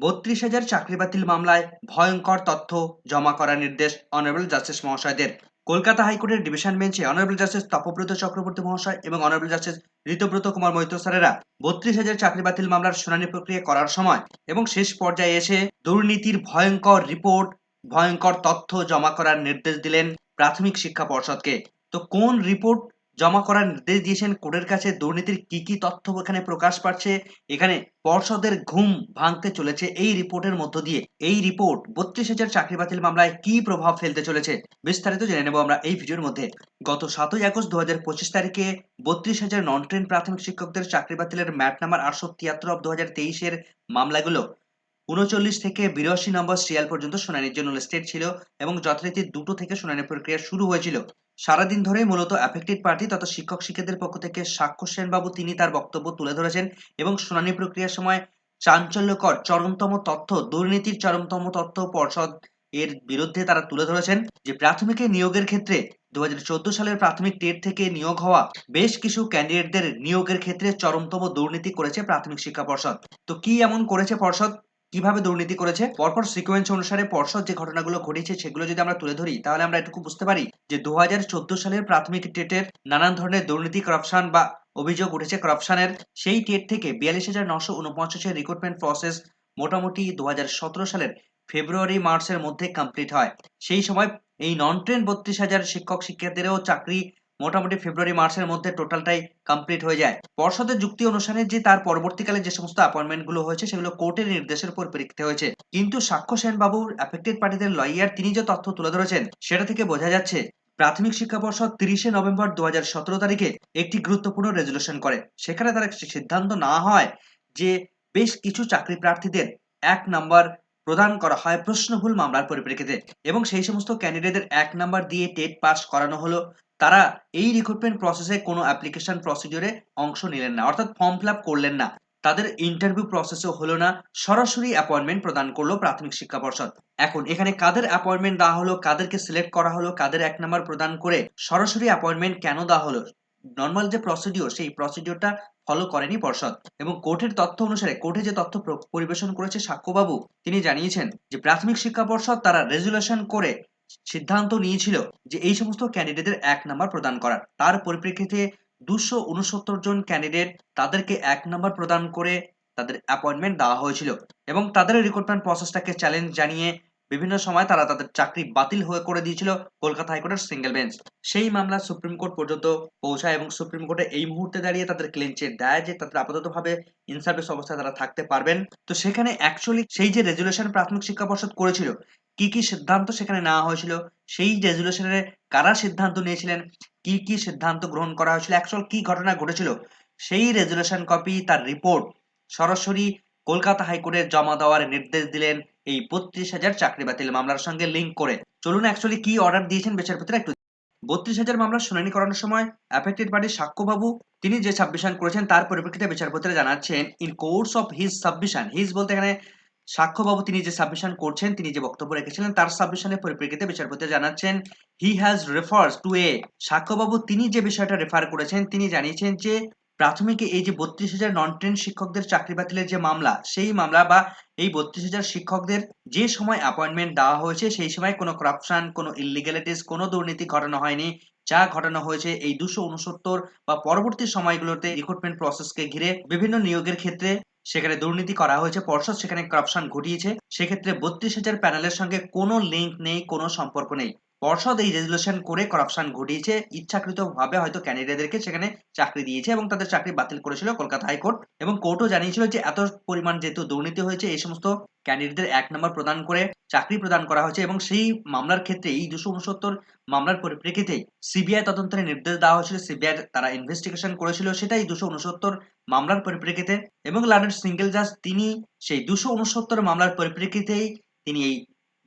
বত্রিশ হাজার চাকরি বাতিল মামলায় ভয়ঙ্কর তথ্য জমা করার নির্দেশ অনারেবল জাস্টিস মহাশয়দের। কলকাতা হাইকোর্টের ডিভিশন বেঞ্চে অনারেবল জাস্টিস তপব্রত চক্রবর্তী মহাশয় এবং অনারেবল জাস্টিস ঋতব্রত কুমার মৈত্র স্যারেরা বত্রিশ হাজার চাকরি বাতিল মামলার শুনানি প্রক্রিয়া করার সময় এবং শেষ পর্যায়ে এসে দুর্নীতির ভয়ঙ্কর রিপোর্ট, ভয়ঙ্কর তথ্য জমা করার নির্দেশ দিলেন প্রাথমিক শিক্ষা পর্ষদকে। তো কোন রিপোর্ট জমা করার নির্দেশ দিয়েছেন কোর্টের কাছে দুর্নীতির কি কি তথ্য এখানে প্রকাশ পাচ্ছে। এখানে পর্ষদের ঘুম ভাঙতে চলেছে। এই রিপোর্টের মধ্য দিয়ে এই রিপোর্ট বত্রিশ হাজার চাকরি বাতিল মামলায় কি প্রভাব ফেলতে চলেছে বিস্তারিত জেনে নেব আমরা এই ভিডিওর মধ্যে। গত সাতই আগস্ট দু হাজার পঁচিশ তারিখে বত্রিশ হাজার নন ট্রেন প্রাথমিক শিক্ষকদের চাকরি বাতিলের ম্যাট নাম্বার আটশো তিয়াত্তর অব দু হাজার তেইশের মামলাগুলো উনচল্লিশ থেকে বিরাশি নম্বর সিরিয়াল পর্যন্ত শুনানির জন্য লিস্টেড ছিল এবং যথারীতি দুটো থেকে শুনানি প্রক্রিয়া শুরু হয়েছিল। সারাদিন ধরে মূলত অ্যাফেক্টেড পার্টি তথা শিক্ষক শিক্ষকদের পক্ষ থেকে সাক্ষ্য সেনবাবু তিনি তার বক্তব্য তুলে ধরেছেন এবং শুনানি প্রক্রিয়ার সময় চাঞ্চল্যকর চরমতম তথ্য, দুর্নীতির চরমতম তথ্য পর্ষদ এর বিরুদ্ধে তারা তুলে ধরেছেন যে প্রাথমিকে নিয়োগের ক্ষেত্রে দু হাজার চোদ্দ সালের প্রাথমিক টেট থেকে নিয়োগ হওয়া বেশ কিছু ক্যান্ডিডেটদের নিয়োগের ক্ষেত্রে চরমতম দুর্নীতি করেছে প্রাথমিক শিক্ষা পর্ষদ। তো কি এমন করেছে পর্ষদ? কীভাবে দুর্নীতি করেছে? পরপর সিকোয়েন্স অনুসারে পর্ষদ যে ঘটনাগুলো ঘটেছে সেগুলো যদি আমরা তুলে ধরি, তাহলে আমরা এটুকু বুঝতে পারি যে দু সালের প্রাথমিক টেটের নানান ধরনের দুর্নীতি করাপশন বা অভিযোগ উঠেছে। করাপশনের সেই টেট থেকে বিয়াল্লিশ হাজার নশো উনপঞ্চাশের রিক্রুটমেন্ট প্রসেস মোটামুটি দু হাজার সতেরো সালের ফেব্রুয়ারি, মার্চের মধ্যে কমপ্লিট হয়। সেই সময় এই নন ট্রেন বত্রিশ হাজার শিক্ষক শিক্ষার্থীদেরও চাকরি মোটামুটি ফেব্রুয়ারি, মার্চের মধ্যে টোটালটাই কমপ্লিট হয়ে যায়। পর্ষদের যুক্তি অনুসারে যে তার পরবর্তীকালে যে সমস্ত অ্যাপয়েন্টমেন্টগুলো হয়েছে, সেগুলো কোর্টের নির্দেশের উপর পরীক্ষিত হয়েছে। কিন্তু সাক্ষ্য সেনবাবুর অ্যাফেক্টেড পার্টিদের লয়ার তিনি যে তথ্য তুলে ধরেছেন, সেটা থেকে বোঝা যাচ্ছে, প্রাথমিক শিক্ষা পর্ষদ তিরিশে নভেম্বর দু হাজার সতেরো তারিখে একটি গুরুত্বপূর্ণ রেজলিউশন করে। সেখানে তারা সিদ্ধান্ত না হয় যে বেশ কিছু চাকরি প্রার্থীদের এক নাম্বার প্রদান করা হয় প্রশ্নভুল মামলার পরিপ্রেক্ষিতে এবং সেই সমস্ত ক্যান্ডিডেটদের এক নাম্বার দিয়ে টেট পাস করানো হলো। তারা এই রিক্রুটমেন্ট প্রসেসে কোনো অ্যাপ্লিকেশন প্রসিডিওরে অংশ নিলেন না, অর্থাৎ ফর্ম ফিল করলেন না। তাদের ইন্টারভিউ প্রসেসও হলো না, সরাসরি অ্যাপয়েন্টমেন্ট প্রদান করল প্রাথমিক শিক্ষা পর্ষদ। এখন এখানে কাদের অ্যাপয়েন্টমেন্ট দেওয়া হলো, কাদেরকে সিলেক্ট করা হলো, কাদের এক নাম্বার প্রদান করে সরাসরি অ্যাপয়েন্টমেন্ট কেন দেওয়া হলো নর্মাল যে প্রসিডিওর সেই প্রসিডিওরটা ফলো করেনি পর্ষদ এবং কোর্টের তথ্য অনুসারে কোর্টে যে তথ্য পরিবেশন করেছে সাক্ষ্যবাবু, তিনি জানিয়েছেন যে প্রাথমিক শিক্ষা পর্ষদ তারা রেজুলেশন করে সিদ্ধান্ত নিয়েছিল যে এই সমস্ত ক্যান্ডিডেটদের এক নাম্বার প্রদান করার তার পরিপ্রেক্ষিতে দুশো উনসত্তর জন ক্যান্ডিডেট তাদেরকে এক নাম্বার প্রদান করে তাদের অ্যাপয়েন্টমেন্ট দেওয়া হয়েছিল এবং তাদের রিক্রুটমেন্ট প্রসেসটাকে চ্যালেঞ্জ জানিয়ে বিভিন্ন সময় তারা তাদের চাকরি বাতিল হয়ে করে দিয়েছিল কলকাতা হাইকোর্টের সিঙ্গেল বেঞ্চ সেই মামলা সুপ্রিম কোর্ট পর্যন্ত পৌঁছায় এবং সুপ্রিম কোর্টে এই মুহূর্তে দাঁড়িয়ে তাদের ক্লেঞ্চে দেয় যে তাদের আপাততভাবে ইনসার্ভিস অবস্থায় তারা থাকতে পারবেন। তো সেখানে অ্যাকচুয়ালি সেই যে রেজুলেশন প্রাথমিক শিক্ষা পর্ষদ করেছিল, কি কি সিদ্ধান্ত সেখানে নেওয়া হয়েছিল, সেই রেজুলেশনের কারা সিদ্ধান্ত নিয়েছিলেন, কি কি সিদ্ধান্ত গ্রহণ করা হয়েছিল অ্যাকচুয়াল কি ঘটনা ঘটেছিল, সেই রেজুলেশন কপি তার রিপোর্ট সরাসরি কলকাতা হাইকোর্টে জমা দেওয়ার নির্দেশ দিলেন এই বত্রিশ হাজার চাকরি বাতিল মামলার সঙ্গে লিঙ্ক করে। চলুন অ্যাকচুয়ালি কি অর্ডার দিয়েছেন বিচারপতিরা একটু বত্রিশ হাজার মামলার শুনানি করানোর সময় অ্যাফেক্টেড পার্টির সাক্ষ্যবাবু, তিনি যে সাবমিশন করেছেন তার পরিপ্রেক্ষিতে বিচারপতিরা জানাচ্ছেন in course of his submission his বলতে এখানে সাক্ষ্যবাবু তিনি যে সাবমিশন করছেন, তিনি যে বক্তব্য রেখেছিলেন তার সাবমিশনের পরিপ্রেক্ষিতে বিচারপতি জানাচ্ছেন he has refers to a সাক্ষ্যবাবু তিনি যে বিষয়টা রেফার করেছেন, তিনি জানিয়েছেন যে প্রাথমিকে এই যে বত্রিশ হাজার নন ট্রেন শিক্ষকদের চাকরি বাতিলের যে মামলা, সেই মামলা বা এই বত্রিশ হাজার শিক্ষকদের যে সময় অ্যাপয়েন্টমেন্ট দেওয়া হয়েছে, সেই সময় কোনো করাপশন কোনো ইলিগ্যালিটিস কোনো দুর্নীতি ঘটানো হয়নি। যা ঘটানো হয়েছে এই দুশো উনসত্তর বা পরবর্তী সময়গুলোতে রিক্রুটমেন্ট প্রসেসকে ঘিরে বিভিন্ন নিয়োগের ক্ষেত্রে সেখানে দুর্নীতি করা হয়েছে। পর্ষদ সেখানে করাপশন ঘটিয়েছে। সেক্ষেত্রে বত্রিশ হাজার প্যানেলের সঙ্গে কোনো লিঙ্ক নেই, কোনো সম্পর্ক নেই। পর্ষদ এই রেজুলেশন করে করাপশন ঘটিয়েছে। ইচ্ছাকৃত ভাবে হয়তো ক্যান্ডিডেটদেরকে সেখানে চাকরি দিয়েছে এবং তাদের চাকরি বাতিল করেছিল কলকাতা হাইকোর্ট এবং কোর্টও জানিয়েছিল যে এত পরিমাণ যেহেতু দুর্নীতি হয়েছে, এই সমস্ত ক্যান্ডিডেটদের এক নম্বর প্রদান করে চাকরি প্রদান করা হয়েছে এবং সেই মামলার ক্ষেত্রে এই দুশো উনসত্তর মামলার পরিপ্রেক্ষিতে সিবিআই তদন্তের নির্দেশ দেওয়া হয়েছিল। সিবিআই তারা ইনভেস্টিগেশন করেছিল, সেটাই দুশো উনসত্তর মামলার পরিপ্রেক্ষিতে এবং লার্নের সিঙ্গেল জাজ তিনি সেই দুশো উনসত্তর মামলার পরিপ্রেক্ষিতেই তিনি এই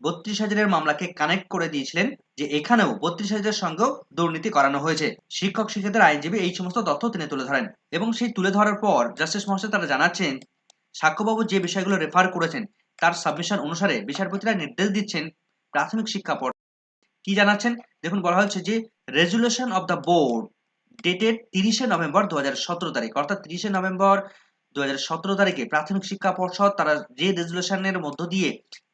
বত্রিশ হাজারের মামলাকে কানেক্ট করে দিয়েছিলেন যে এখানেও বত্রিশ হাজারের সঙ্গেও দুর্নীতি করানো হয়েছে। শিক্ষক, শিক্ষকদের আইনজীবী এই সমস্ত তথ্য তিনি তুলে ধরেন এবং সেই তুলে ধরার পর জাস্টিস মহাশয় তারা জানাচ্ছেন, সাক্ষ্যবাবু যে বিষয়গুলো রেফার করেছেন তার সাবমিশন অনুসারে বিচারপতিরা নির্দেশ দিচ্ছেন প্রাথমিক শিক্ষা পর্ষদ। কি জানাচ্ছেন? দেখুন, বলা হচ্ছে যে resolution of the board dated তিরিশে নভেম্বর দু হাজার সতেরো তারিখ, অর্থাৎ তিরিশে নভেম্বর দুই হাজার সতেরো তারিখে প্রাথমিক শিক্ষা পর্ষদ তারা যে রেজুলেশনের মধ্য দিয়ে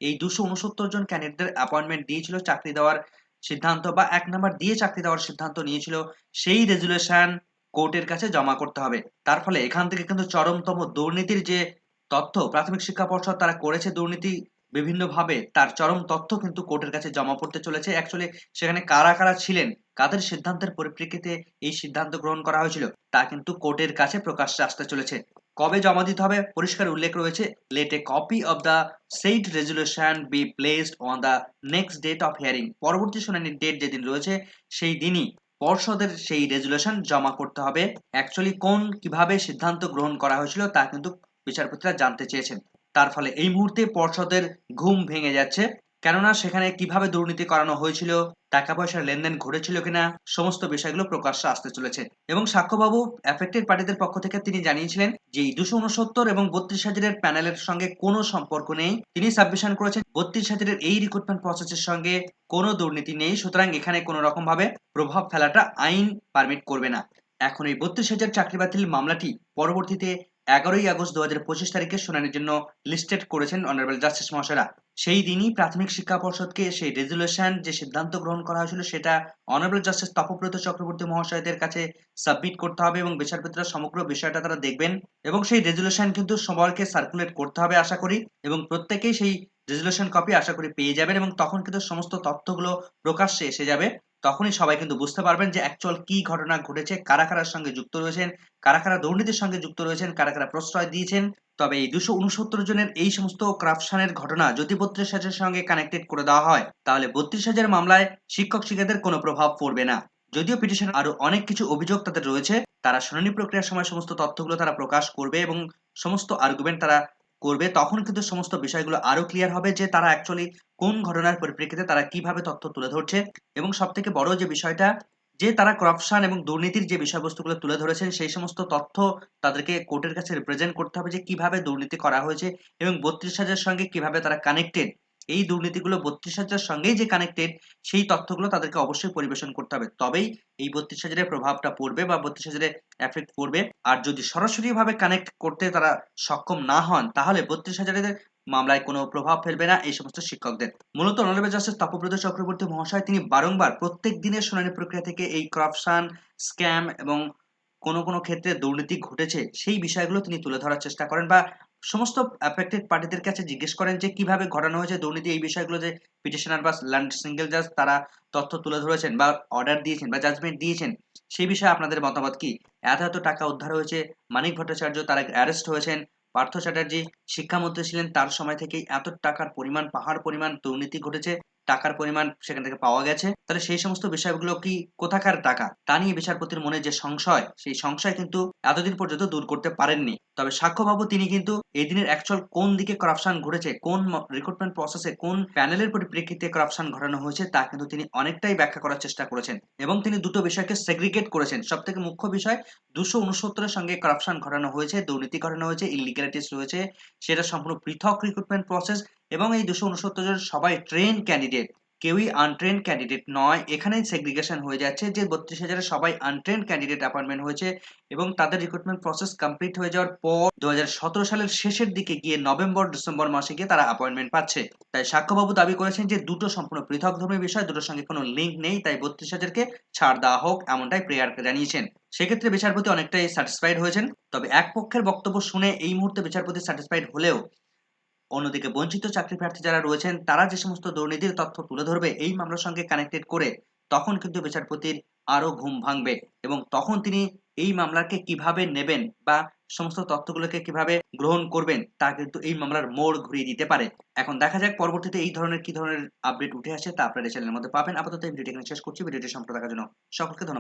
এই দুশো উনসত্তর জন ক্যান্ডিডেটদের অ্যাপয়েন্টমেন্ট দিয়েছিল, চাকরি দেওয়ার সিদ্ধান্ত বা এক নাম্বার দিয়ে চাকরি দেওয়ার সিদ্ধান্ত নিয়েছিল, সেই রেজুলেশন কোর্টের কাছে জমা করতে হবে। তার ফলে এখান থেকে কিন্তু চরমতম দুর্নীতির যে তথ্য প্রাথমিক শিক্ষা পর্ষদ তারা করেছে দুর্নীতি বিভিন্নভাবে, তার চরম তথ্য কিন্তু কোর্টের কাছে জমা পড়তে চলেছে। অ্যাকচুয়ালি সেখানে কারা কারা ছিলেন, কাদের সিদ্ধান্তের পরিপ্রেক্ষিতে এই সিদ্ধান্ত গ্রহণ করা হয়েছিল, তা কিন্তু কোর্টের কাছে প্রকাশ্যে আসতে চলেছে। কবে জমা দিতে হবে? পরিষ্কার উল্লেখ রয়েছে let a copy of the said resolution be placed on the next date of hearing পরবর্তী শুনানির ডেট যেদিন রয়েছে, সেই দিনই পর্ষদের সেই রেজুলেশন জমা করতে হবে। অ্যাকচুয়ালি কোন, কীভাবে সিদ্ধান্ত গ্রহণ করা হয়েছিল তা কিন্তু বিচারপতিরা জানতে চেয়েছেন। তার ফলে এই মুহূর্তে পর্ষদের ঘুম ভেঙে যাচ্ছে। কেননা সেখানে কীভাবে দুর্নীতি করানো হয়েছিল, টাকা পয়সার লেনদেন ঘটেছিল কিনা, সমস্ত বিষয়গুলো প্রকাশ্যে আসতে চলেছে। এবং সাক্ষ্যবাবু এফেক্টেড পার্টিদের পক্ষ থেকে তিনি জানিয়েছিলেন যে দুশো উনসত্তর এবং বত্রিশ হাজারের প্যানেলের সঙ্গে কোনো সম্পর্ক নেই। তিনি সাবমিশন করেছেন, বত্রিশ হাজারের এই রিক্রুটমেন্ট প্রসেসের সঙ্গে কোনো দুর্নীতি নেই, সুতরাং এখানে কোনো রকম ভাবে প্রভাব ফেলাটা আইন পারমিট করবে না। এখন এই বত্রিশ হাজার চাকরি বাতিল মামলাটি পরবর্তীতে এগারোই আগস্ট দু হাজার পঁচিশ তারিখে শুনানির জন্য লিস্টেড করেছেন অনারেবল জাস্টিস মহাশয়রা সেই দিনই প্রাথমিক শিক্ষা পর্ষদকে সেই রেজুলেশন যে সিদ্ধান্ত গ্রহণ করা হয়েছিল, সেটা অনারেবল জাস্টিস তপব্রত চক্রবর্তী মহাশয়দের কাছে সাবমিট করতে হবে এবং বিচারপতিরা সমগ্র বিষয়টা তারা দেখবেন এবং সেই রেজুলেশন কিন্তু সবাইকে সার্কুলেট করতে হবে আশা করি এবং প্রত্যেকেই সেই রেজুলেশন কপি আশা করি পেয়ে যাবেন এবং তখন কিন্তু সমস্ত তথ্যগুলো প্রকাশ্যে এসে যাবে। তখনই সবাই কিন্তু বুঝতে পারবেন যে অ্যাকচুয়াল কি ঘটনা ঘটেছে, কারা কারার সঙ্গে যুক্ত রয়েছেন, কারা কারা দুর্নীতির সঙ্গে যুক্ত রয়েছেন, কারা কারা প্রশ্রয় দিয়েছেন। তবে এই দুশো উনসত্তর জনের এই সমস্ত করাপশনের ঘটনা যদি বত্রিশ হাজারের সঙ্গে কানেক্টেড করে দেওয়া হয়, তাহলে বত্রিশ হাজার মামলায় শিক্ষক শিক্ষাদের কোনো প্রভাব পড়বে না। যদিও পিটিশন আরও অনেক কিছু অভিযোগ তাদের রয়েছে, তারা শুনানি প্রক্রিয়ার সময় সমস্ত তথ্যগুলো তারা প্রকাশ করবে এবং সমস্ত আর্গুমেন্ট তারা করবে, তখন কিন্তু সমস্ত বিষয়গুলো আরও ক্লিয়ার হবে যে তারা অ্যাকচুয়ালি কোন ঘটনার পরিপ্রেক্ষিতে তারা কীভাবে তথ্য তুলে ধরছে এবং সব থেকে বড় যে বিষয়টা, যে তারা করাপশন এবং দুর্নীতির যে বিষয়বস্তুগুলো তুলে ধরেছেন, সেই সমস্ত তথ্য তাদেরকে কোর্টের কাছে রিপ্রেজেন্ট করতে হবে যে কীভাবে দুর্নীতি করা হয়েছে এবং বত্রিশ হাজার সঙ্গে কীভাবে তারা কানেক্টেড এই দুর্নীতিগুলো বত্রিশ হাজার সঙ্গেই যে কানেক্টেড সেই তথ্যগুলো তাদেরকে অবশ্যই পরিবেশন করতে হবে। তবেই এই বত্রিশ হাজারের প্রভাবটা পড়বে বা বত্রিশ হাজারের এফেক্ট পড়বে। আর যদি সরাসরি ভাবে কানেক্ট করতে তারা সক্ষম না হন, তাহলে বত্রিশ হাজারের মামলায় কোনো প্রভাব ফেলবে না এই সমস্ত শিক্ষকদের। মূলত অনারেবল জাস্টিস তপব্রত চক্রবর্তী মহাশয়, তিনি বারংবার প্রত্যেক দিনের শুনানি প্রক্রিয়া থেকে এই করাপশন স্ক্যাম এবং কোনো কোনো ক্ষেত্রে দুর্নীতি ঘটেছে, সেই বিষয়গুলো তিনি তুলে ধরার চেষ্টা করেন বা সমস্ত অ্যাফেক্টেড পার্টিদের কাছে জিজ্ঞেস করেন যে কীভাবে ঘটানো হয়েছে দুর্নীতি এই বিষয়গুলো যে পিটিশনার বা ল্যান্ড সিঙ্গেল জাজ তারা তথ্য তুলে ধরেছেন বা অর্ডার দিয়েছেন বা জাজমেন্ট দিয়েছেন, সেই বিষয়ে আপনাদের মতামত কি? এত এত টাকা উদ্ধার হয়েছে, মানিক ভট্টাচার্য তারা অ্যারেস্ট হয়েছেন, পার্থ চ্যাটার্জি শিক্ষামন্ত্রী ছিলেন, তার সময় থেকেই এত টাকার পরিমাণ, পাহাড় পরিমাণ দুর্নীতি ঘটেছে। টাকার পরিমাণ সেখান থেকে পাওয়া গেছে। তাহলে সেই সমস্ত বিষয়গুলো কি কোথাকার টাকা? তা নিয়ে বিচারপতির মনে যে সংশয়, সেই সংশয় কিন্তু এতদিন পর্যন্ত দূর করতে পারেননি। তবে সাক্ষ্যবাবু তিনি কিন্তু এই দিনের অ্যাকচুয়াল কোন দিকে করাপশন ঘটেছে, কোন রিক্রুটমেন্ট প্রসেসে কোন প্যানেলের পরিপ্রেক্ষিতে করাপশন ঘটানো হয়েছে, তা কিন্তু তিনি অনেকটাই ব্যাখ্যা করার চেষ্টা করেছেন। এবং তিনি দুটো বিষয়কে সেগ্রিগেট করেছেন। সব থেকে মুখ্য বিষয়, দুশো উনসত্তরের সঙ্গে করাপশন ঘটানো হয়েছে, দুর্নীতি ঘটানো হয়েছে ইলিগ্যালিটিস রয়েছে, সেটা সম্পূর্ণ পৃথক রিক্রুটমেন্ট প্রসেস এবং এই দুশো উনসত্তর জন সবাই ট্রেন ক্যান্ডিডেট কেউই আনট্রেন ক্যান্ডিডেট নয়। এখানেই সেগ্রিগেশন হয়ে যাচ্ছে যে বত্রিশ হাজারে সবাই আনট্রেন ক্যান্ডিডেট অ্যাপয়েন্টমেন্ট হয়েছে এবং তাদের রিক্রুটমেন্ট প্রসেস কমপ্লিট হয়ে যাওয়ার পর দু সালের শেষের দিকে গিয়ে নভেম্বর, ডিসেম্বর মাসে গিয়ে তারা অ্যাপয়েন্টমেন্ট পাচ্ছে। তাই সাক্ষ্যবাবু দাবি করেছেন যে দুটো সম্পূর্ণ পৃথক ধর্মী বিষয়, দুটোর সঙ্গে কোনো লিঙ্ক নেই, তাই বত্রিশ হাজারকে ছাড় দেওয়া হোক এমনটাই প্রেয়ার জানিয়েছেন। সেক্ষেত্রে বিচারপতি অনেকটাই স্যাটিসফাইড হয়েছেন। তবে এক পক্ষের বক্তব্য শুনে এই মুহূর্তে বিচারপতি স্যাটিসফাইড হলেও অন্যদিকে বঞ্চিত চাকরি প্রার্থী যারা রয়েছেন, তারা যে সমস্ত দুর্নীতির তথ্য তুলে ধরবে, এই মামলার সঙ্গে কানেক্টেড করে তখন কিন্তু বিচারপতির আরও ঘুম ভাঙবে এবং তখন তিনি এই মামলাকে কীভাবে নেবেন বা সমস্ত তথ্যগুলোকে কীভাবে গ্রহণ করবেন, তা কিন্তু এই মামলার মোড় ঘুরিয়ে দিতে পারে। এখন দেখা যাক, পরবর্তীতে এই ধরনের কি ধরনের আপডেট উঠে আসে তা আপনারা চ্যানেলের মধ্যে পাবেন। আপাতত এই ভিডিওটি এখানে শেষ করছি। ভিডিওটি সম্পর্কে দেখার জন্য সকলকে ধন্যবাদ।